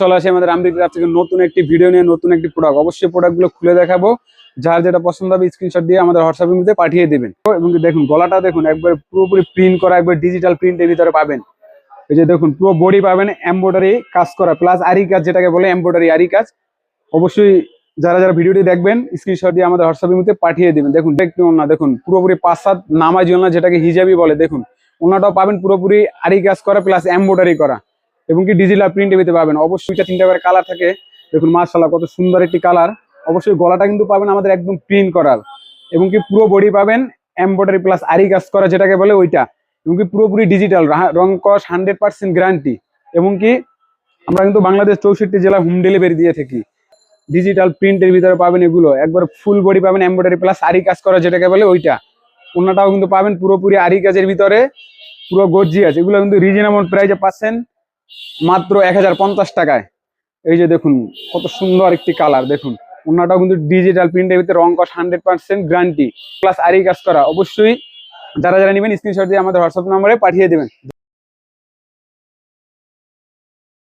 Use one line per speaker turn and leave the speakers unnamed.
চলে আসে আমাদের আমরিক ক্রাফট থেকে নতুন একটি ভিডিও নিয়ে, নতুন একটি প্রোডাক্ট অবশ্যই প্রোডাক্টগুলো খুলে দেখাবো। যার যেটা পছন্দ হবে স্ক্রিনশট দিয়ে আমাদের হোয়াটসঅ্যাপের মধ্যে পাঠিয়ে দেবেন। এবং দেখুন, গলাটা দেখুন, একবার পুরোপুরি প্রিন্ট করা, একবার ডিজিটাল প্রিন্টের ভিতরে পাবেন। এই যে দেখুন, পুরো বডি পাবেন এমব্রয়ডারি কাজ করা প্লাস আরি কাজ যেটাকে বলে এমব্রয়ডারি আরি কাজ। অবশ্যই যারা যারা ভিডিওটি দেখবেন স্ক্রিনশট দিয়ে আমাদের হোয়াটসঅ্যাপের মধ্যে পাঠিয়ে দিবেন। দেখুন, দেখতে না, দেখুন, পুরোপুরি পাঁচ সাত নামাজি যেটাকে হিজাবি বলে, দেখুন। ওনাটাও পাবেন পুরোপুরি আরি কাজ করা প্লাস এমব্রয়ডারি করা। এবং কি ডিজিটাল প্রিন্টে পেতে পাবেন। অবশ্যই এটা তিনটা করে কালার থাকে। দেখুন মার্শাল্লাহ কত সুন্দর একটি কালার অবশ্যই গলাটা কিন্তু পাবেন আমাদের একদম প্রিন্ট করার। এবং কি পুরো বডি পাবেন এমব্রয়ডারি প্লাস আরি কাজ করা, যেটাকে বলে ওইটা। এবং কি পুরোপুরি ডিজিটাল রং কস হান্ড্রেড পার্সেন্ট গ্যারান্টি এবং কি আমরা কিন্তু বাংলাদেশ চৌষট্টি জেলা হোম ডেলিভারি দিয়ে থাকি। ডিজিটাল প্রিন্টের ভিতরে পাবেন এগুলো। একবার ফুল বডি পাবেন এমব্রয়ডারি প্লাস আরি কাজ করা, যেটাকে বলে ওইটা। অন্যটাও কিন্তু পাবেন পুরোপুরি আরি কাজের ভিতরে। পুরো গর্জিয়াস এগুলো কিন্তু রিজনেবল প্রাইসে পাচ্ছেন। মাত্র এক হাজার পঞ্চাশ টাকায়। এই যে দেখুন, কত সুন্দর একটি কালার, দেখুন। ওনাটাও কিন্তু ডিজিটাল প্রিন্টের ভিতরে রং কস হান্ড্রেড পার্সেন্ট গ্যারান্টি প্লাস আরই কাজ করা, অবশ্যই যারা যারা নেবেন স্ক্রিনশট দিয়ে আমাদের হোয়াটসঅ্যাপ নম্বরে পাঠিয়ে দেবেন।